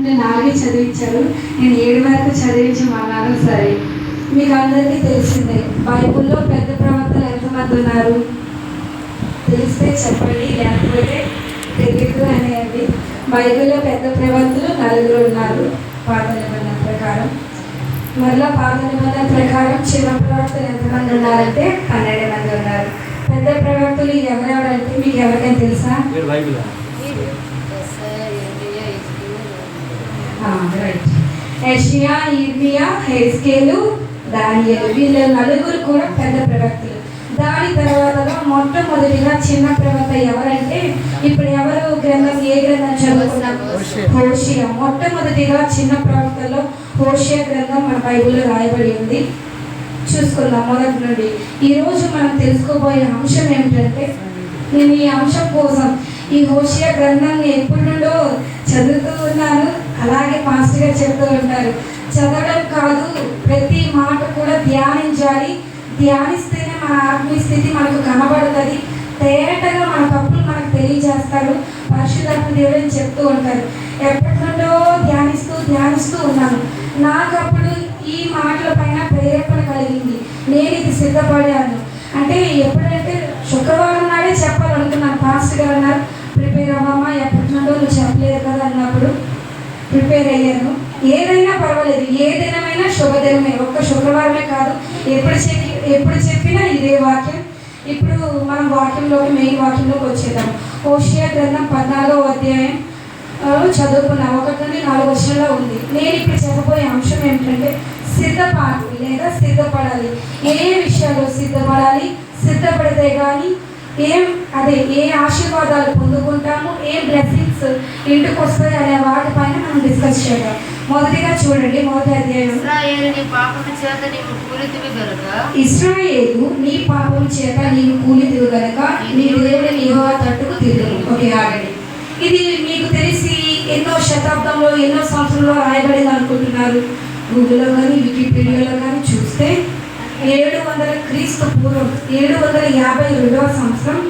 అంటే నాలుగే చదివించారు. నేను ఏడు వరకు చదివించమన్నారు సరే. మీకు అందరికీ తెలిసిందే బైబుల్లో పెద్ద ప్రవక్తలు ఎంతమంది ఉన్నారు? తెలిస్తే చెప్పండి లేకపోతే తెలియదు అనేది బైబిల్లో పెద్ద ప్రవక్తలు నలుగురు ఉన్నారు పాత నిబంధన ప్రకారం. మరలా పాత నిబంధన ప్రకారం చిన్న ప్రవక్తలు ఎంతమంది ఉన్నారంటే పన్నెండు మంది ఉన్నారు. పెద్ద ప్రవక్తలు ఎవరెవరంటే మీకు ఎవరికైనా తెలుసా మీరు బైబిల్ రైట్ యెషయా ఇర్మియా హెస్కేలు దానియేలు. వీళ్ళ నలుగురు కూడా పెద్ద ప్రవక్తలు. దాని తర్వాత మొట్టమొదటిగా చిన్న ప్రవక్త ఎవరంటే ఇప్పుడు ఎవరు గ్రంథం ఏ గ్రంథం చదువుకున్నాం హోషియా. మొట్టమొదటిగా చిన్న ప్రవక్తలో హోషియా గ్రంథం మన బైబిల్లో రాయబడి ఉంది. చూసుకుందాం మొదటి నుండి. ఈరోజు మనం తెలుసుకోబోయే అంశం ఏమిటంటే నేను ఈ అంశం కోసం ఈ హోషియా గ్రంథాన్ని ఎప్పటి నుండో చదువుతూ ఉన్నాను. అలాగే పాస్టర్ గారు చెప్తూ ఉంటారు చదవడం కాదు ప్రతి మాట కూడా ధ్యానించాలి. ధ్యానిస్తేనే మన ఆత్మీయ స్థితి మనకు కనబడుతుంది. తేటగా మన తప్పులు మనకు తెలియజేస్తారు. పరిశుధాత్మ దేవుడని చెప్తూ ఉంటారు. ఎప్పటి నుండో ధ్యానిస్తూ ధ్యానిస్తూ ఉన్నాను. నాకు అప్పుడు ఈ మాటల పైన ప్రేరేపణ కలిగింది. నేను ఇది సిద్ధపడాను. అంటే ఎప్పుడంటే శుక్రవారం నాడే చెప్పాలనుకున్నాను పాస్టర్ గారు అన్నారు ప్రిపేర్ అవ్వమ్మా ఎప్పటి నుండో నువ్వు చెప్పలేదు కదా అన్నప్పుడు ప్రిపేర్ అయ్యాను. ఏదైనా పర్వాలేదు. ఏ దినమైనా శుభదినమే. ఒక్క శుక్రవారమే కాదు. ఎప్పుడు చెప్పి ఎప్పుడు చెప్పినా ఇదే వాక్యం. ఇప్పుడు మనం వాక్యంలోకి మెయిన్ వాక్యంలోకి వచ్చేద్దాం. ఓషియా గ్రంథం పద్నాలుగో అధ్యాయం ఆ, చదువుకున్నాం ఒకటి నుండి నాలుగు వర్షంలో ఉంది. నేను ఇప్పుడు చెప్పబోయే అంశం ఏమిటంటే సిద్ధపాటు లేదా సిద్ధపడాలి. ఏ విషయాల్లో సిద్ధపడాలి? సిద్ధపడితే కానీ ఏం అదే ఏ ఆశీర్వాదాలు పొందుకుంటాము ఏ బ్లెస్సింగ్స్ ఇంటికి వస్తాయి అనే వాటిపైన మనం డిస్కస్ చేద్దాం. మొదటిగా చూడండి మొదటి అధ్యాయం. ఇస్రాయేలు నీ పాపం చేత నీవు కూలిదివు గనక? నీ దేవుడిని యెహోవా తట్టుకు తిరుగు ఓకే ఆగండి. ఇది మీకు తెలిసి ఎన్నో శతాబ్దంలో ఎన్నో సంవత్సరంలో రాయబడింది అనుకుంటున్నారు గూగుల్లో కానీ వికీపీడియాలో కానీ చూస్తే ఏడు వందల క్రీస్తు పూర్వం ఏడు వందల యాభై రెండవ సంవత్సరం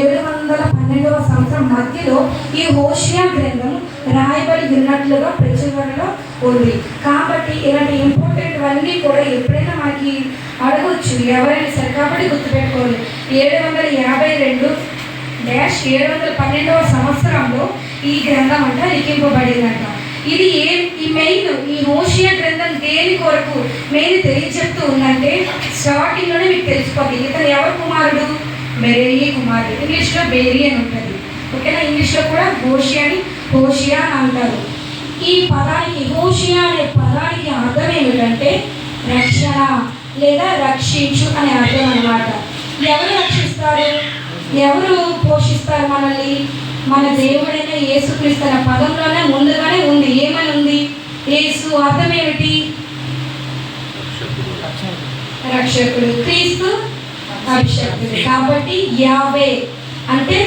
ఏడు వందల పన్నెండవ సంవత్సరం మధ్యలో ఈ హోషియా గ్రంథం రాయబడి ఉన్నట్లుగా ప్రచురణలో ఉంది. కాబట్టి ఇలాంటి ఇంపార్టెంట్ అన్నీ కూడా ఎప్పుడైనా మనకి అడగొచ్చు ఎవరైనా సరే కాబట్టి గుర్తుపెట్టుకోండి. ఏడు వందల యాభై రెండు డాష్ ఏడు వందల పన్నెండవ సంవత్సరంలో ఈ గ్రంథం అంట లిఖింపబడిందంట. ఇది ఏ ఈ మెయిన్ ఈ హోషియా గ్రంథం దేని కొరకు మెయిన్ మీకు ఇతను ఎవరు కుమారుడు? మెరేయి కుమారుడు. ఇంగ్లీష్లో బేరీ అని ఉంటుంది. ఓకేనా? ఇంగ్లీష్లో కూడా హోషి అని హోషియా అని అంటారు. ఈ పదానికి హోషియా అనే పదానికి అర్థం ఏమిటంటే రక్షణ లేదా రక్షించు అనే అర్థం అన్నమాట. ఎవరు రక్షిస్తారు? ఎవరు పోషిస్తారు మనల్ని? మన దేవుడైన యేసుక్రీస్తు అనే పదంలోనే ముందుగానే ఉంది. ఏమని ఉంది? యేసు అర్థం ఏమిటి? రక్షకుడు క్రీస్తు అభిషక్తుడు కాబట్టి యావే అంటే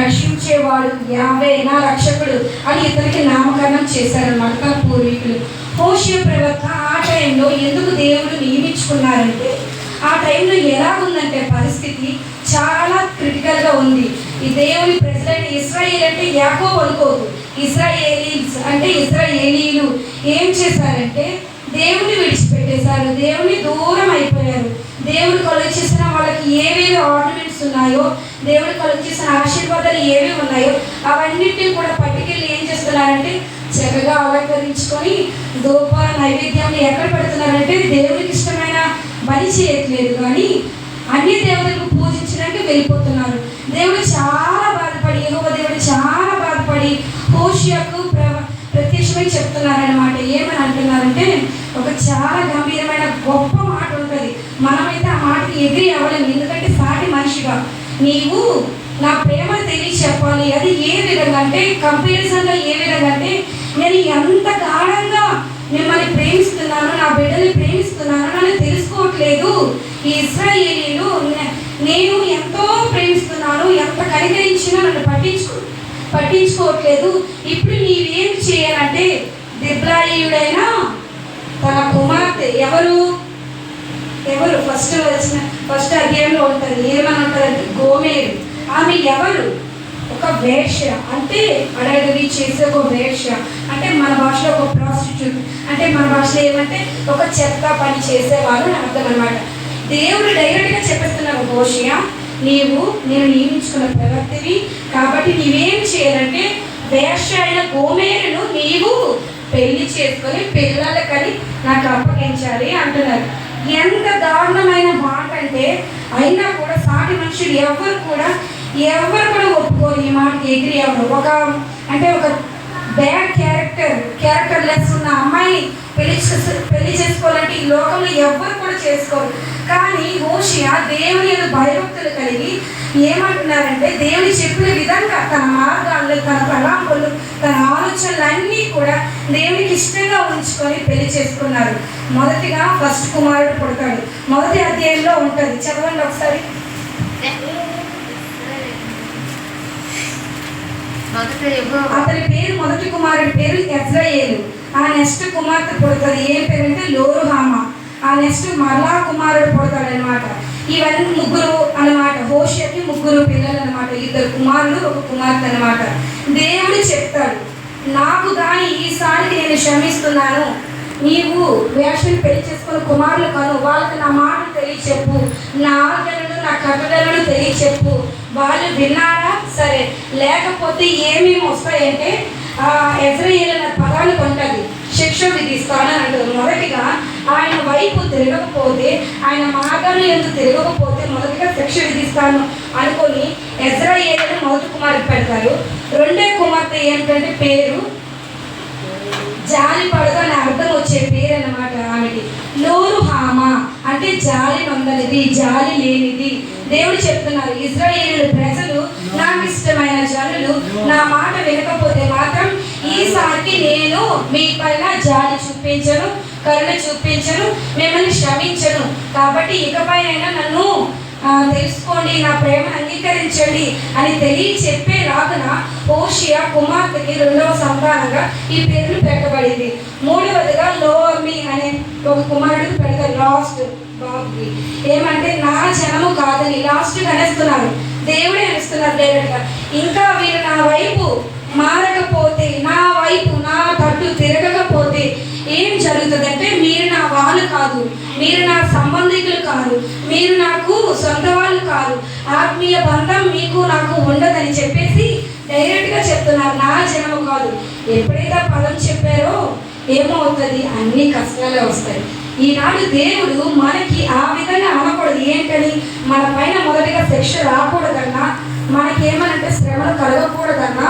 రక్షించేవాడు యావే నా రక్షకుడు అని ఇతనికి నామకరణం చేశారన్నమాట తన పూర్వీకులు. హోషియ ప్రవక్త ఆ టైంలో ఎందుకు దేవుడు నియమించుకున్నారంటే ఆ టైంలో ఎలా ఉందంటే పరిస్థితి చాలా క్రిటికల్గా ఉంది. ఈ దేవుని ప్రజలైన ఇస్రాయేల్ అంటే యాకో అనుకోదు ఇస్రాయేలీస్ అంటే ఇస్రాయేలీలు ఏం చేశారంటే దేవుని పెట్టేశారు దేవుని దూరం అయిపోయారు. దేవుడు చేసిన వాళ్ళకి ఏవేవి ఆర్నమెంట్స్ ఉన్నాయో దేవుడు చేసిన ఆశీర్వాదాలు ఏవి ఉన్నాయో అవన్నిటిని కూడా పట్టుకెళ్ళి ఏం చేస్తున్నారంటే చక్కగా అలంకరించుకొని దూప నైవేద్యాన్ని ఎక్కడ పెడుతున్నారంటే దేవుడికి ఇష్టమైన పని చేయట్లేదు. కానీ అన్ని దేవతలకు పూజించడానికి వెళ్ళిపోతున్నారు. దేవుడు చాలా బాధపడి యెహోవా దేవుడు చాలా బాధపడి హోషియాకు ప్ర ప్రత్యక్షమై చెప్తున్నారనమాట ఏమని అంటున్నారంటే ఒక చాలా గంభీరమైన గొప్ప మాట ఉంటుంది. మనమైతే ఆ మాటకి ఎగిరి అవ్వలేము. ఎందుకంటే సాటి మనిషిగా. నీవు నా ప్రేమ తెలియ చెప్పాలి అది ఏ విధంగా అంటే కంపారిజన్లో ఏ విధంగా అంటే నేను ఎంత గాఢంగా మిమ్మల్ని ప్రేమిస్తున్నాను నా బిడ్డని ప్రేమిస్తున్నాను నన్ను తెలుసుకోవట్లేదు. ఈ ఇస్రాయేలీలు నేను ఎంతో ప్రేమిస్తున్నాను ఎంత కనికరించినా నన్ను పట్టించుకో పట్టించుకోవట్లేదు. ఇప్పుడు నీవేం చేయాలంటే దిబ్లాయుడైన తన కుమార్తె ఎవరు? ఎవరు? ఫస్ట్ వచ్చిన ఫస్ట్ అధ్యాయంలో ఉంటుంది. ఏమని ఉంటుందంటే గోమేరు. ఆమె ఎవరు? ఒక వేష అంటే అడగవి చేసే ఒక వేష అంటే మన భాషలో ఒక ప్రాస్టిట్యూట్ అంటే మన భాషలో ఏమంటే ఒక చెత్త పని చేసేవారు అని అర్థం అనమాట దేవుడు డైరెక్ట్గా చెప్పేస్తున్నారు హోషియా నీవు నేను నియమించుకున్న ప్రవర్తివి కాబట్టి నీవేం చేయాలంటే వేష అయిన గోమేరును నీవు పెళ్ళి చేసుకొని పిల్లలకని నాకు అప్పగించాలి అంటున్నారు. ఎంత దారుణమైన మాట అంటే అయినా కూడా సాటి మనుషులు ఎవరు కూడా ఎవరు కూడా ఒప్పుకోరు ఈ మాటకి ఎగిరి ఎవరు. ఒక అంటే ఒక బ్యాడ్ క్యారెక్టర్ క్యారెక్టర్ లెస్ ఉన్న అమ్మాయిని పెళ్ళి పెళ్ళి చేసుకోవాలంటే ఈ లోకంలో ఎవ్వరు కూడా చేసుకోరు. కానీ హోషియా దేవుని భయభక్తులు కలిగి ఏమంటున్నారంటే దేవుని చెప్పిన విధంగా తన మార్గాలు తన తలాంపులు తన ఆలోచనలు అన్నీ కూడా దేవునికి ఇష్టంగా ఉంచుకొని పెళ్ళి చేసుకున్నారు. మొదటిగా ఫస్ట్ కుమారుడు పుడతాడు. మొదటి అధ్యాయంలో ఉంటుంది. చదవండి ఒకసారి. అతని పేరు మొదటి కుమారుడి పేరు ఎజ్రయేలు. ఆ నెక్స్ట్ కుమార్తె పుడుతుంది ఏ పేరంటే లోరుహామ. ఆ నెక్స్ట్ మరలా కుమారుడు పుడతాడు అనమాట ఇవన్నీ ముగ్గురు అన్నమాట. హోషకి ముగ్గురు పిల్లలు అనమాట ఇద్దరు కుమారులు ఒక కుమార్తె అనమాట దేవుడు చెప్తాడు నాకు కానీ ఈసారికి నేను క్షమిస్తున్నాను. నీవు వేషం పెళ్ళి చేసుకున్న కుమారులు కను. వాళ్ళకి నా మాట తెలియచెప్పు. నా ఆజ్ఞలను నా కట్టడలను తెలియచెప్పు. వాళ్ళు విన్నారా? సరే. లేకపోతే ఏమేమి వస్తాయంటే ఎజ్రయేల్ అనే పదాలు కొంటది శిక్ష విధిస్తాను అని అంటారు మొదటిగా ఆయన వైపు తిరగకపోతే ఆయన మార్గాన్ని ఎందుకు తిరగకపోతే మొదటిగా శిక్ష విధిస్తాను అనుకొని ఎజ్రాయేలను మొదటి కుమారుడు పెడతారు. రెండే కుమార్తె ఏంటంటే పేరు? జాలి పడక అని అర్థం వచ్చే పేరు అన్నమాట ఆమెకి. నోరు హామ అంటే జాలి నొందనిది జాలి లేనిది. దేవుడు చెప్తున్నారు ఇజ్రాయేలు ప్రజలు నాకు ఇష్టమైన జనులు నా మాట వినకపోతే నేను మీ పైన జాలి చూపించను కరుణ చూపించను మిమ్మల్ని క్షమించను. కాబట్టి ఇకపైనైనా నన్ను తెలుసుకోండి నా ప్రేమను అంగీకరించండి అని తెలియ చెప్పే రాకన ఓషియా కుమార్తెకి రెండవ సంతానంగా ఈ పేర్లు పెట్టబడింది. మూడవదిగా లోమి అనే ఒక కుమారుడు పెడతారు. లాస్ట్ బాబుకి. ఏమంటే నా జనము కాదని లాస్ట్ కనేస్తున్నారు దేవుడే అనేస్తున్నారు డైరెక్ట్గా. ఇంకా వీరు నా వైపు మారకపోతే నా వైపు నా తట్టు తిరగకపోతే ఏం జరుగుతుందంటే మీరు నా వాళ్ళు కాదు మీరు నా సంబంధికులు కాదు మీరు నాకు సొంత వాళ్ళు కాదు ఆత్మీయ బంధం మీకు నాకు ఉండదని చెప్పేసి డైరెక్ట్గా చెప్తున్నారు. నా జనము కాదు. ఎప్పుడైతే పదం చెప్పారో ఏమవుతుంది అన్ని కష్టాలే వస్తాయి. ఈనాడు దేవుడు మనకి ఆ విధంగా అనకూడదు. ఏంటని? మన పైన మొదటిగా శిక్ష రాకూడదన్నా మనకేమనంటే శ్రమలు కలగకూడదన్నా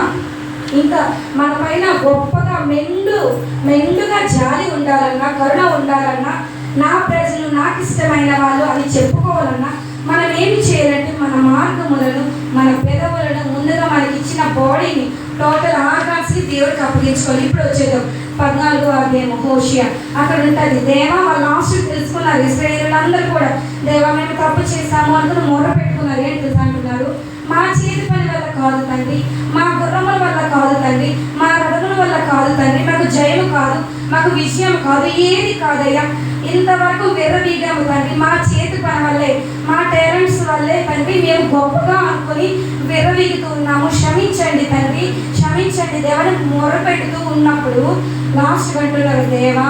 ఇంకా మన పైన గొప్పగా మెండు మెండుగా జాలి ఉండాలన్నా కరుణ ఉండాలన్నా నా ప్రజలు నాకు ఇష్టమైన వాళ్ళు అని చెప్పుకోవాలన్నా మనం ఏమి చేయాలంటే మన మార్గములను మన పెదవులను ముందుగా మనకి ఇచ్చిన బాడీని టోటల్ ఆర్గాన్స్ని దేవుడికి అప్పగించుకోవాలి ఇప్పుడు వచ్చేదాం పద్నాలుగు అదేమో హోషియా. అక్కడ ఉంటుంది దేవా వాళ్ళు లాస్ట్ తెలుసుకున్నారు ఇస్రాయేల్ అందరూ కూడా దేవా మేము తప్పు చేశాము అనుకుని మొర పెట్టుకున్నారు. ఏంటి అంటున్నారు? మా చేతి పని వల్ల కాదు తండ్రి మా గుర్రముల వల్ల కాదు తండ్రి మా రథముల వల్ల కాదు తండ్రి మాకు జయము కాదు మాకు విజయం కాదు ఏది కాదయ్యా. ఇంతవరకు విర్రవీగాము తండ్రి మా చేతి పని వల్లే మా టాలెంట్స్ వల్లే తండ్రి మేము గొప్పగా అనుకుని విర్రవీగుతూ ఉన్నాము. క్షమించండి తండ్రి క్షమించండి దేవుని మొరపెడుతూ ఉన్నప్పుడు లాస్ట్ అంటున్నారు దేవా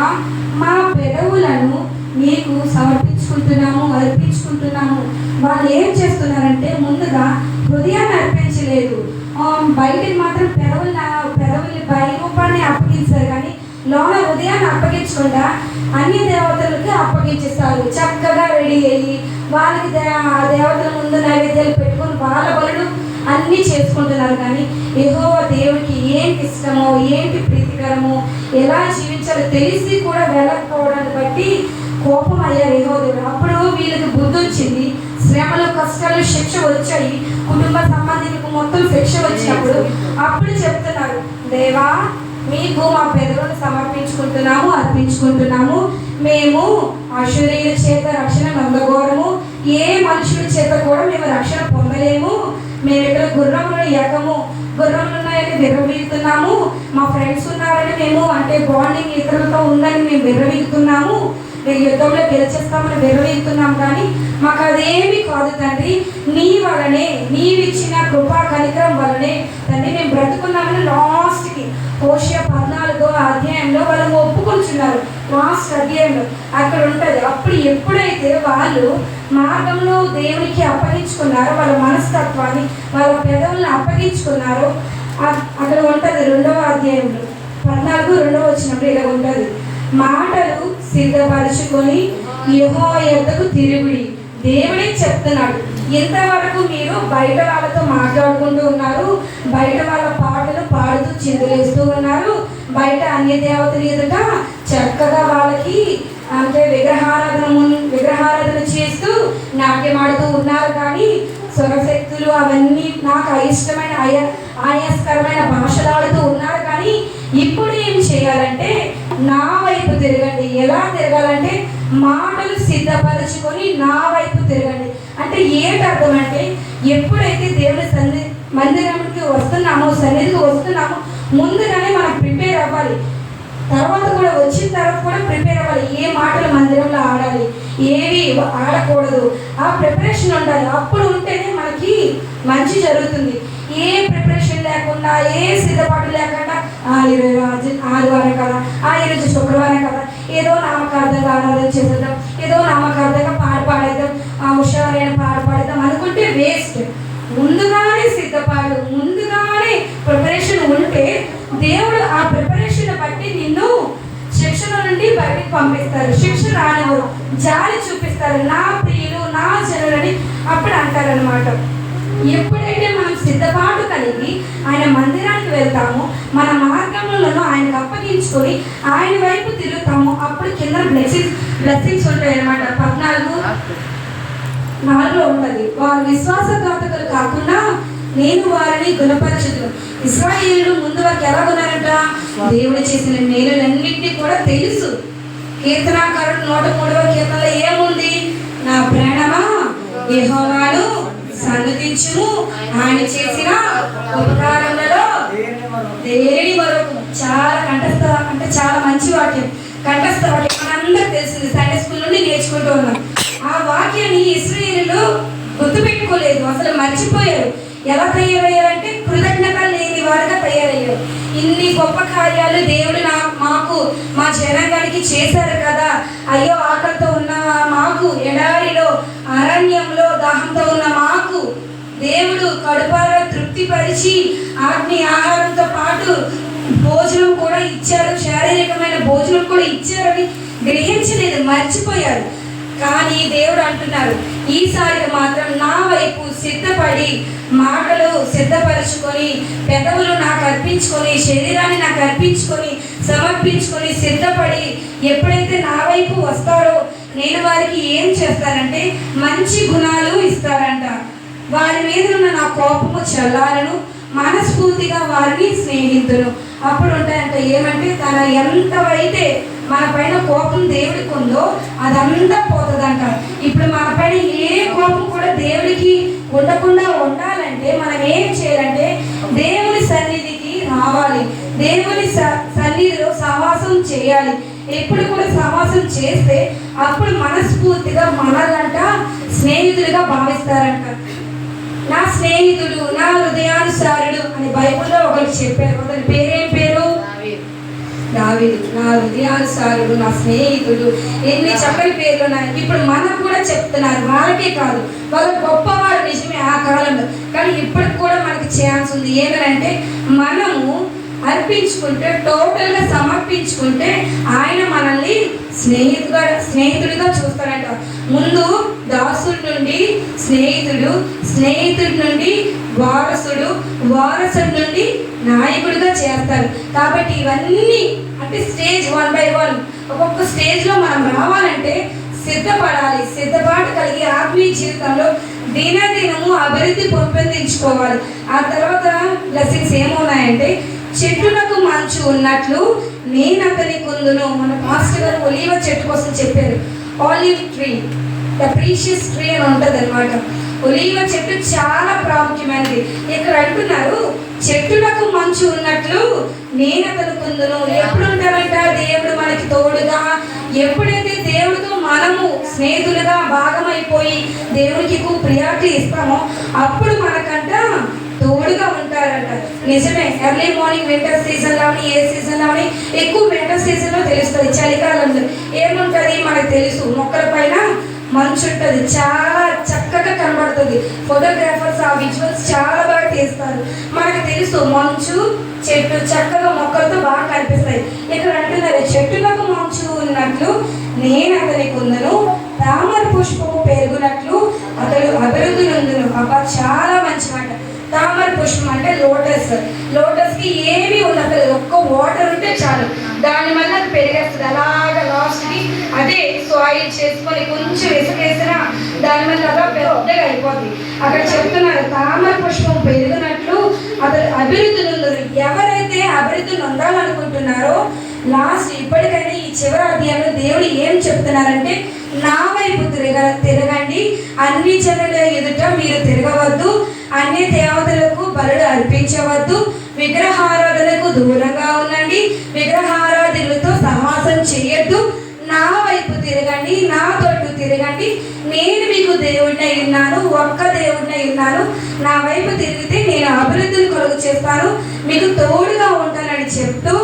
మా పెదవులను మీకు సమర్పించుకుంటున్నాము అర్పించుకుంటున్నాము. వాళ్ళు ఏం చేస్తున్నారంటే ముందుగా హృదయాన్ని అర్పించలేదు. బయటకి మాత్రం పెదవుల పెదవుల్ని బయ అప్పగించారు కానీ లోన హృదయాన్ని అప్పగించకుండా అన్ని దేవతలకు అప్పగించేస్తారు. చక్కగా రెడీ అయ్యి వాళ్ళకి ఆ దేవతల ముందు నైవేద్యాలు పెట్టుకొని వాళ్ళ బలుడు అన్నీ చేసుకుంటున్నారు కానీ ఏదో దేవుడికి ఏంటి ఇష్టమో ఏంటి ప్రీతికరమో ఎలా జీవించాలో తెలిసి కూడా వెళ్ళకపోవడాన్ని బట్టి కోపం అయ్యారు ఏదో దేవుడు అప్పుడు వీళ్ళకి బుద్ధి వచ్చింది శ్రమలు కష్టాలు శిక్ష వచ్చాయి. కుటుంబ సంబంధికులకు మొత్తం శిక్ష వచ్చినప్పుడు అప్పుడు చెప్తున్నారు దేవా మీకు మా పెదవులను సమర్పించుకుంటున్నాము అర్పించుకుంటున్నాము. మేము అశురీయుల చేత రక్షణ నొందగోరము ఏ మనుషుల చేత కూడా మేము రక్షణ పొందలేము. మేము ఇక్కడ గుర్రములను ఎక్కము గుర్రములు ఉన్నాయని విర్రవీగుతున్నాము. మా ఫ్రెండ్స్ ఉన్నారని మేము అంటే బాండింగ్ ఇతరులతో ఉందని మేము విర్రవీగుతున్నాము. యుద్ధంలో గెలిచేస్తామని విరవీతున్నాం కానీ మాకు అదేమి కాదు తండ్రి. నీ వలనే నీవిచ్చిన కృపా కనికరం వలనే తండ్రి మేము బ్రతుకున్నామని లాస్ట్కి హోషియ పద్నాలుగో అధ్యాయంలో వాళ్ళు ఒప్పుకొచ్చున్నారు లాస్ట్ అధ్యాయంలో అక్కడ ఉంటుంది. అప్పుడు ఎప్పుడైతే వాళ్ళు మార్గంలో దేవునికి అప్పగించుకున్నారో వాళ్ళ మనస్తత్వాన్ని వాళ్ళ పెదవులను అప్పగించుకున్నారో అక్కడ ఉంటుంది రెండవ అధ్యాయంలో. పద్నాలుగు రెండవ వచ్చినప్పుడు ఇలా ఉంటుంది. మాటలు సిద్ధపరచుకొని యహో యొద్దకు తిరుగుడి దేవుడే చెప్తున్నాడు ఇంతవరకు మీరు బయట వాళ్ళతో మాట్లాడుకుంటూ ఉన్నారు బయట వాళ్ళ పాటలు పాడుతూ చిందులేస్తూ ఉన్నారు బయట అన్య దేవతలు ఎదుట చక్కగా వాళ్ళకి అంటే విగ్రహారాధన విగ్రహారాధన చేస్తూ నాట్యమాడుతూ ఉన్నారు. కానీ స్వరశక్తులు అవన్నీ నాకు అయిష్టమైన అయ ఆయాస్కరమైన భాషలాడుతూ ఉన్నారు. కానీ ఇప్పుడు ఏం చేయాలంటే నా వైపు తిరగండి. ఎలా తిరగాలంటే మాటలు సిద్ధపరచుకొని నా వైపు తిరగండి. అంటే ఏంటి అర్థం అంటే ఎప్పుడైతే దేవుని సన్ని మందిరానికి వస్తున్నామో సన్నిధికి వస్తున్నామో ముందుగానే మనం ప్రిపేర్ అవ్వాలి. తర్వాత కూడా వచ్చిన తర్వాత కూడా ప్రిపేర్ అవ్వాలి. ఏ మాటలు మందిరంలో ఆడాలి ఏవి ఆడకూడదు. ఆ ప్రిపరేషన్ ఉండాలి. అప్పుడు ఉంటేనే మనకి మంచి జరుగుతుంది. ఏ ప్రిపరేషన్ లేకుండా ఏ సిద్ధపాటు లేకుండా ఆ ఇరవై ఆదివారం కదా ఆ ఈరోజు శుక్రవారం కదా. ఏదో నామకార్థంగా ఆరాధన చేసేద్దాం ఏదో నామకార్థంగా పాట పాడేద్దాం ఆ హుషారైన పాట పాడేద్దాం అనుకుంటే వేస్ట్ ముందుగానే సిద్ధపాడు ముందుగానే ప్రిపరేషన్ ఉంటే దేవుడు ఆ ప్రిపరేషన్ బట్టి నిన్ను శిక్షణ నుండి బయటికి పంపిస్తారు. శిక్ష రానివ్వరు జాలి చూపిస్తారు. నా ప్రియులు నా జనులని అప్పుడు అంటారనమాట ఎప్పుడైతే మనం సిద్ధపాటు కలిగి ఆయన మందిరానికి వెళ్తామో మన మార్గంలోనూ ఆయనకు అప్పగించుకొని ఆయన వైపు తిరుగుతాము అప్పుడు కింద బ్లెస్సింగ్స్ బ్లెస్సింగ్స్ ఉంటాయి అనమాట పద్నాలుగు నాలుగులో ఉంటుంది. వారు విశ్వాసఘాతకులు కాకుండా నేను వారిని గుణపరచదు ఇస్రాయేలు ముందు వారికి ఎలా ఉన్నారంట? దేవుడు చేసిన మేలులన్నింటినీ కూడా తెలుసు. కీర్తనాకారుడు నూట మూడవ కీర్తనలో ఏముంది? నా ప్రాణమా? యెహోవాను సన్నతించుము ఆయన చేసిన ఉపకారములలో దేని వరకు? చాలా కంఠస్థ అంటే చాలా మంచి వాక్యం. కంఠస్థ వాక్యం మనందరికి తెలిసింది. సండే స్కూల్ నుండి నేర్చుకుంటూ ఉన్నాం. ఆ వాక్యాన్ని ఇస్రాయేలు గుర్తుపెట్టుకోలేదు. అసలు మర్చిపోయారు. ఎలా తయారయ్యారంటే కృతజ్ఞత లేని వారుగా తయారయ్యారు. ఇన్ని గొప్ప కార్యాలు దేవుడు నా మాకు మా జనాంగానికి చేశారు కదా. అయ్యో ఆకలితో ఉన్న మాకు ఎడారిలో అరణ్యంలో దాహంతో ఉన్న మాకు దేవుడు కడుపారా తృప్తిపరిచి ఆజ్ఞ ఆహారంతో పాటు భోజనం కూడా ఇచ్చారు. శారీరకమైన భోజనం కూడా ఇచ్చారని గ్రహించలేదు మర్చిపోయారు. కానీ దేవుడు అంటున్నారు ఈసారి మాత్రం నా వైపు సిద్ధపడి మాటలు సిద్ధపరచుకొని పెదవులు నాకు అర్పించుకొని శరీరాన్ని నాకు అర్పించుకొని సమర్పించుకొని సిద్ధపడి ఎప్పుడైతే నా వైపు వస్తారో నేను వారికి ఏం చేస్తారంటే మంచి గుణాలు ఇస్తారంట. వారి మీద ఉన్న నా కోపము చల్లారను మనస్ఫూర్తిగా వారిని స్నేహితులు. అప్పుడు ఉంటాయంట ఏమంటే తన ఎంతవైతే మన పైన కోపం దేవుడికి ఉందో అదంతా పోతుందంట. ఇప్పుడు మన పైన ఏ కోపం కూడా దేవుడికి ఉండకుండా ఉండాలంటే మనం ఏం చేయాలంటే దేవుని సన్నిధికి రావాలి. దేవుని స- సన్నిధిలో సహవాసం చేయాలి. ఎప్పుడు కూడా సహవాసం చేస్తే అప్పుడు మనస్ఫూర్తిగా మనలంట స్నేహితులుగా భావిస్తారంట. నా స్నేహితుడు నా హృదయానుసారుడు అని బైబిల్లో ఒకరు చెప్పారు. అతని పేరేం పేరు? దావీదు. నా హృదయానుసారుడు నా స్నేహితుడు. ఎన్ని చక్కని పేర్లు ఉన్నాయి. ఇప్పుడు మనకు కూడా చెప్తున్నారు. వాళ్ళకే కాదు. వాళ్ళు గొప్పవారు నిజమే ఆ కాలంలో. కానీ ఇప్పటికి కూడా మనకి ఛాన్స్ ఉంది. ఏమనంటే మనము అర్పించుకుంటే టోటల్గా సమర్పించుకుంటే ఆయన మనల్ని స్నేహితుగా స్నేహితుడిగా చూస్తారంట ముందు దాసుడి నుండి స్నేహితుడు స్నేహితుడి నుండి వారసుడు వారసుడి నుండి నాయకుడిగా చేస్తారు. కాబట్టి ఇవన్నీ అంటే స్టేజ్ వన్ బై వన్. ఒక్కొక్క స్టేజ్లో మనం రావాలంటే సిద్ధపడాలి. సిద్ధపాటు కలిగి ఆత్మీయ జీవితంలో దినదినము అభివృద్ధి పెంపొందించుకోవాలి ఆ తర్వాత బ్లెస్సింగ్స్ ఏమున్నాయంటే చెట్టులకు మంచు ఉన్నట్లు నేను అతని కొందును. మన పాస్టర్ గారు ఒలీవ చెట్టు కోసం చెప్పారు. Olive tree the precious tree అని ఉంటుంది అనమాట ఒలీవ చెట్టు చాలా ప్రాముఖ్యమైనది. ఇక్కడ అంటున్నారు చెట్టులకు మంచు ఉన్నట్లు నేను అతను కొందును. ఎప్పుడు ఉంటారంట దేవుడు మనకి తోడుగా ఎప్పుడైతే దేవుడితో మనము స్నేహితులుగా భాగమైపోయి దేవుడికి ఎక్కువ ప్రియారిటీ ఇస్తామో అప్పుడు మనకంట తోడుగా నిజమే ఎర్లీ మార్నింగ్ వింటర్ సీజన్లోని ఏ సీజన్లోని ఎక్కువ వింటర్ సీజన్లో తెలుస్తుంది చలికాలంలో ఏముంటుంది మనకు తెలుసు మొక్కల పైన మంచు ఉంటుంది చాలా చక్కగా కనబడుతుంది. ఫోటోగ్రాఫర్స్ ఆ విజువల్స్ చాలా బాగా తీస్తారు. మనకు తెలుసు మంచు చెట్టు చక్కగా మొక్కలతో బాగా కనిపిస్తాయి. ఇక్కడ అంటున్నారు చెట్టులకు మంచు ఉన్నట్లు నేను అతనికి ఉందను తామర పుష్పము పెరుగునట్లు అతడు అభివృద్ధి నుందును. అబ్బా చాలా మంచి మాట. తామర పుష్పం అంటే లోటస్. లోటస్కి ఏమీ ఉండదు ఒక్క వాటర్ ఉంటే చాలు. దాని వల్ల అది పెరిగేస్తుంది. అలాగ లాస్ట్కి అదే సాయిల్ చేసుకొని కొంచెం ఇసుకేసినా దాని వల్ల అలా పెద్దగా అయిపోతుంది అక్కడ చెప్తున్నారు తామర పుష్పం పెరిగినట్లు అతను అభివృద్ధి ఎవరైతే అభివృద్ధి నొందాలనుకుంటున్నారో లాస్ట్ ఇప్పటికైనా ఈ చివరి అధ్యాయంలో దేవుడు ఏం చెప్తున్నారంటే నా వైపు తిరగ తిరగండి అన్ని జనుల ఎదుట మీరు తిరగవద్దు అన్ని దేవతలకు బలుడు అర్పించవద్దు విగ్రహారాధనకు దూరంగా ఉండండి విగ్రహారాధనలతో సహాసం చేయొద్దు నా వైపు తిరగండి నా తోటు తిరగండి నేను మీకు దేవుడినై ఉన్నాను ఒక్క దేవుడినై ఉన్నాను నా వైపు తిరిగితే నేను అభివృద్ధిని కలుగు చేస్తాను మీకు తోడుగా ఉంటానని చెప్తూ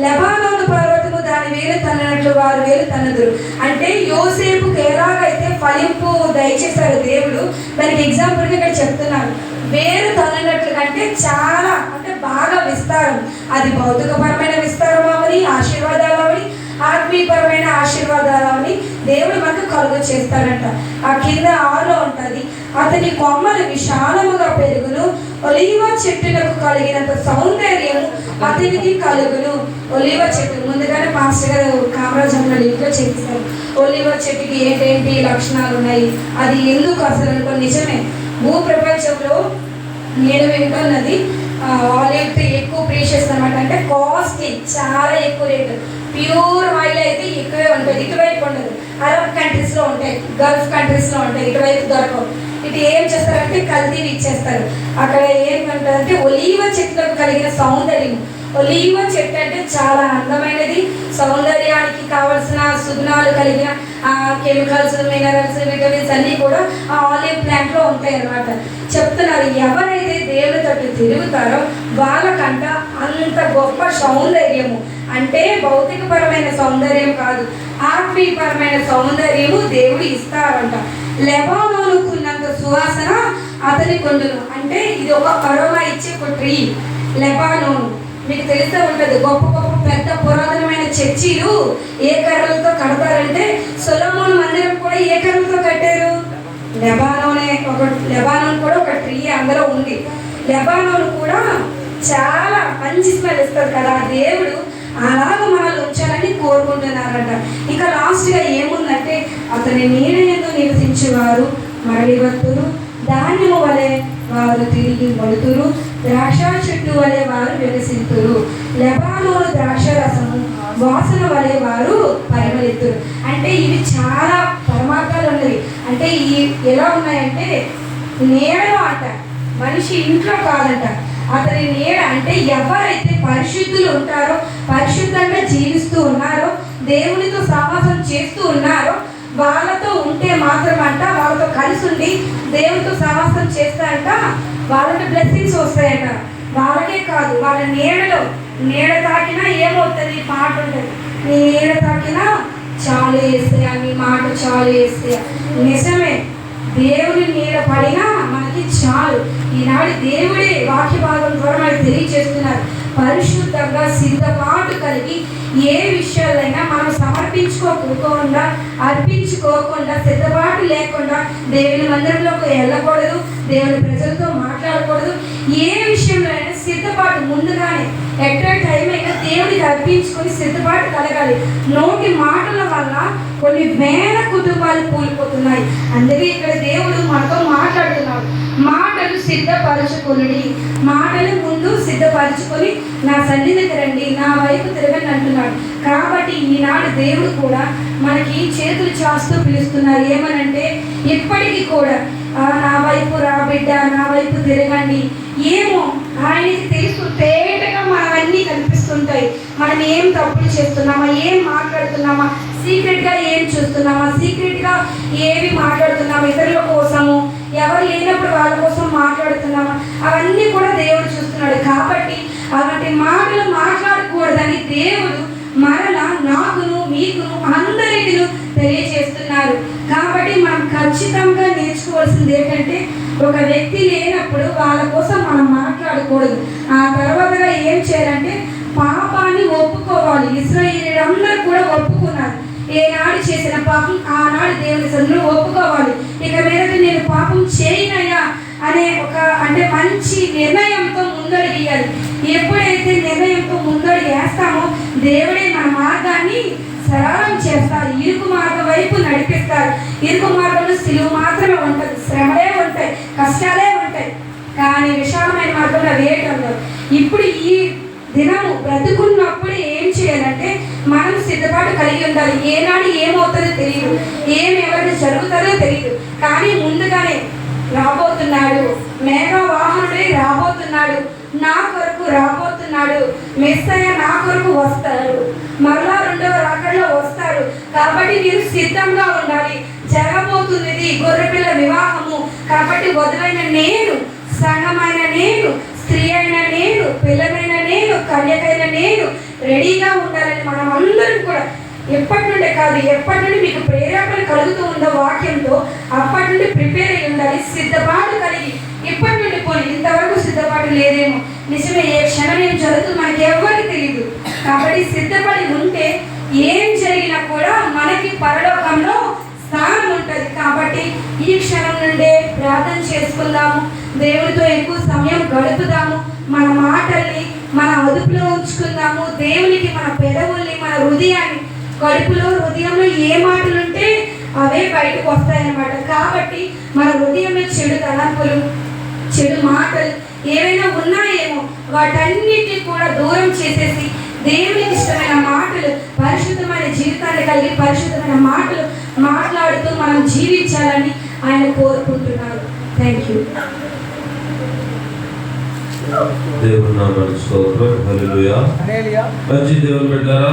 లెబానోను పర్వతము దాని వేలు తన్నట్లు వారు వేలు తన్నదురు. అంటే యోసేపుకి ఎలాగైతే ఫలింపు దయచేశారు దేవుడు దానికి ఎగ్జాంపుల్గా ఇక్కడ చెప్తున్నాను వేరు తన్నట్లు కంటే చాలా అంటే బాగా విస్తారం. అది భౌతికపరమైన విస్తారం అవని ఆశీర్వాదాలు అవని ఆత్మీయపరమైన ఆశీర్వాదాలు అవని దేవుడు మనకు కలుగు చేస్తాడంట. ఆ కింద ఆలో ఉంటుంది అతని కొమ్మలు విశాలముగా పెరుగును ఒలివ చెట్టునకు కలిగినంత సౌందర్యము అతనికి కలుగును ఒలివ చెట్టు. ముందుగానే మాస్టర్ గారు కామరాజంలో ఇంట్లో చెప్పేశారు. ఒలివ చెట్టుకి ఏంటేంటి లక్షణాలు ఉన్నాయి? అది ఎందుకు అసలు అనుకో? నిజమే భూ ప్రపంచంలో నేను వింటున్నది ఆలివ్ ఎక్కువ ప్రీషియస్ అనమాట అంటే కాస్ట్లీ చాలా ఎక్కువ రేటు ప్యూర్ ఆయిల్ అయితే ఎక్కువే ఉంటుంది ఇటువైపు ఉండదు. అరబ్ కంట్రీస్లో ఉంటాయి గల్ఫ్ కంట్రీస్లో ఉంటాయి ఇటువైపు దొరకవు. ఇటు ఏం చేస్తారంటే కల్తీని ఇచ్చేస్తారు. అక్కడ ఏమంటారంటే ఒలీవ చెట్లకు కలిగిన సౌందర్యం. ఒలీవ చెట్టు అంటే చాలా అందమైనది. సౌందర్యానికి కావలసిన సుగుణాలు కలిగిన కెమికల్స్ మినరల్స్ విటమిన్స్ అన్నీ కూడా ఆ ఆలివ్ ప్లాంట్లో ఉంటాయి అన్నమాట చెప్తున్నారు ఎవరైతే దేవుని తట్టు తిరుగుతారో వాళ్ళకంట అంత గొప్ప సౌందర్యము. అంటే భౌతికపరమైన సౌందర్యం కాదు ఆత్మీయపరమైన సౌందర్యము దేవుడు ఇస్తారంట. లెబానోనుకున్నంత సువాసన అతని కొండును. అంటే ఇది ఒక అరోమా ఇచ్చే ఒక ట్రీ లెబానోను. మీకు తెలిసే ఉంటుంది గొప్ప గొప్ప పెద్ద పురాతనమైన చర్చిలు ఏ కర్రలతో కడతారంటే సొలమోన్ మందిరం కూడా ఏ కర్రలతో కట్టారు. లెబానోనే ఒక లెబానోన్ కూడా ఒక ట్రీ అందులో ఉంది. లెబానోన్ కూడా చాలా మంచి స్మెల్ ఇస్తుంది కదా దేవుడు అలాగ మనల్ని ఉంచాలని కోరుకుంటున్నారంట. ఇంకా లాస్ట్గా ఏముందంటే అతని నీడ నివసించేవారు మరలి వత్తురు ధాన్యము వలె వారు తిరిగి మడుతురు ద్రాక్ష చెట్టు వలె వారు వికసింతురు. లెబానోను ద్రాక్ష రసము వాసన వలె వారు పరిమళితురు. అంటే ఇవి చాలా పరమార్థాలు ఉన్నవి అంటే ఈ ఎలా ఉన్నాయంటే నీడలో అంట మనిషి ఇంట్లో కాదంట. అతని నీడ అంటే ఎవరైతే పరిశుద్ధులు ఉంటారో పరిశుద్ధంగా జీవిస్తూ ఉన్నారో దేవునితో సమాసం చేస్తూ ఉన్నారో వాళ్ళతో ఉంటే మాత్రం అంట వాళ్ళతో కలిసి ఉండి దేవునితో సమాసం చేస్తారంట వాళ్ళకి బ్లెస్సింగ్స్ వస్తాయట వాళ్ళకే కాదు వాళ్ళ నీడలో నీడ తాకినా ఏమవుతుంది? మాట ఉంటుంది. నీడ తాకినా చాలు వేస్తాయా నీ మాట చాలు వేస్తాయా నిజమే దేవుని నీడ పడినా మనకి చాలు. ఈనాడు దేవుడే వాక్య భాగం ద్వారా మనకి తెలియజేస్తున్నారు. పరిశుద్ధంగా సిద్ధపాటు కలిగి ఏ విషయాలైనా మనం సమర్పించుకోకుండా అర్పించుకోకుండా సిద్ధపాటు లేకుండా దేవుని మందిరంలోకి వెళ్ళకూడదు దేవుని ప్రజలతో మాట్లాడకూడదు ఏ విషయంలో అయినా సిద్ధపాటు ముందుగానే ఎక్కడ టైం అయినా దేవుడికి అర్పించుకొని సిద్ధపాటు కలగాలి. నోటి మాటల వల్ల కొన్ని వేల కుటుంబాలు కూలిపోతున్నాయి. అందుకే ఇక్కడ దేవుడు మనతో మాట్లాడుతున్నాడు. మాటలు సిద్ధపరచుకుని మాటలు ముందు సిద్ధపరచుకొని నా సన్నిధికి రండి నా వైపు తిరగండి అంటున్నాడు. కాబట్టి ఈనాడు దేవుడు కూడా మనకి చేతులు చాస్తూ పిలుస్తున్నారు. ఏమనంటే ఇప్పటికీ కూడా "ఆ, నా వైపు రా బిడ్డ నా వైపు తిరగండి. ఏమో ఆయనకి తెలుసు తేటగా మనవన్నీ కనిపిస్తుంటాయి. మనం ఏం తప్పులు చేస్తున్నామా ఏం మాట్లాడుతున్నామా సీక్రెట్గా ఏం చూస్తున్నామా సీక్రెట్గా ఏవి మాట్లాడుతున్నామా ఇతరుల కోసము ఎవరు లేనప్పుడు వాళ్ళ కోసం మాట్లాడుతున్నామా అవన్నీ కూడా దేవుడు చూస్తున్నాడు. కాబట్టి అలాంటి మాటలు మాట్లాడకూడదని దేవుడు మరలా నాకును మీకును అందరికీ తెలియజేస్తున్నారు. కాబట్టి మనం ఖచ్చితంగా నేర్చుకోవాల్సింది ఏంటంటే ఒక వ్యక్తి లేనప్పుడు వాళ్ళ కోసం మనం మాట్లాడకూడదు. ఆ తర్వాతగా ఏం చేయాలంటే పాపాన్ని ఒప్పుకోవాలి. ఇస్రాయేలీలందరూ కూడా ఒప్పుకున్నారు. ఏనాడు చేసిన పాపం ఆనాడు దేవుని సన్నిధిలో ఒప్పుకోవాలి. ఇక మీదట నేను పాపం చేయనయ్యా అనే ఒక అంటే మంచి నిర్ణయంతో ముందడుగు వేయాలి. ఎప్పుడైతే నిర్ణయంతో ముందడుగు వేస్తామో దేవుడే మన మార్గాన్ని సరళం చేస్తారు. ఇరుకు మార్గం వైపు నడిపిస్తారు. ఇరుకు మార్గంలో సిలువు మాత్రమే ఉంటుంది. శ్రమలే ఉంటాయి. కష్టాలే ఉంటాయి. కానీ విశాలమైన మార్గంలో వేయటం లేదు ఇప్పుడు ఈ దినము బ్రతుకున్నప్పుడు ఏం చేయాలంటే మనం సిద్ధపాటు కలిగి ఉండాలి. ఏనాడు ఏమవుతుందో తెలియదు ఏం ఎవరిని జరుగుతుందో తెలియదు కానీ ముందుగానే రాబోతున్నాడు. మేఘ వాహనుడే రాబోతున్నాడు. నా కొరకు రాబోతున్నాడు. మెస్సయ నా కొరకు వస్తారు మరలా రెండవ రాకడలో వస్తారు కాబట్టి మీరు సిద్ధంగా ఉండాలి. జరగబోతున్నది గొర్రెపిల్ల వివాహము. కాబట్టి వధువైన నేను సంఘమైన నేను స్త్రీ అయిన నేను పిల్లమైన నేను కన్యకైన నేను రెడీగా ఉండాలని మనం అందరం కూడా ఎప్పటి నుండే కాదు ఎప్పటి నుండి మీకు ప్రేరేపణ కలుగుతూ ఉందో వాక్యంతో అప్పటి నుండి ప్రిపేర్ అయి ఉండాలి సిద్ధపాటు కలిగి ఇప్పటి నుండి పోనీ ఇంతవరకు సిద్ధపాటు లేదేమో. నిజమే ఏ క్షణం ఏం జరుగుతుంది మనకి ఎవరికి తెలియదు కాబట్టి సిద్ధపడి ఉంటే ఏం జరిగినా కూడా మనకి పరలోకంలో స్థానం ఉంటుంది. కాబట్టి ఈ క్షణం నుండే ప్రార్థన చేసుకుందాము. దేవుడితో ఎక్కువ సమయం గడుపుదాము. మన మాటల్ని మన అదుపులో ఉంచుకుందాము. దేవునికి మన పెదవుల్ని మన హృదయాన్ని కడుపులో హృదయంలో ఏ మాటలు ఉంటే అవే బయటకు వస్తాయన్నమాట. కాబట్టి మన హృదయంలో చెడు తలంపులు చెడు మాటలు ఏవైనా ఉన్నాయేమో వాటన్నిటిని కూడా దూరం చేసేసి దేవునికి ఇష్టమైన మాటలు పరిశుద్ధమైన జీవితాన్ని కలిగి పరిశుద్ధమైన మాటలు మాట్లాడుతూ మనం జీవించాలని ఆయన కోరుకుంటున్నారు థ్యాంక్ యూ దేవుని నామానికి స్తోత్రం. హల్లెలూయా హల్లెలూయా మంచి దేవుని బిడ్డారా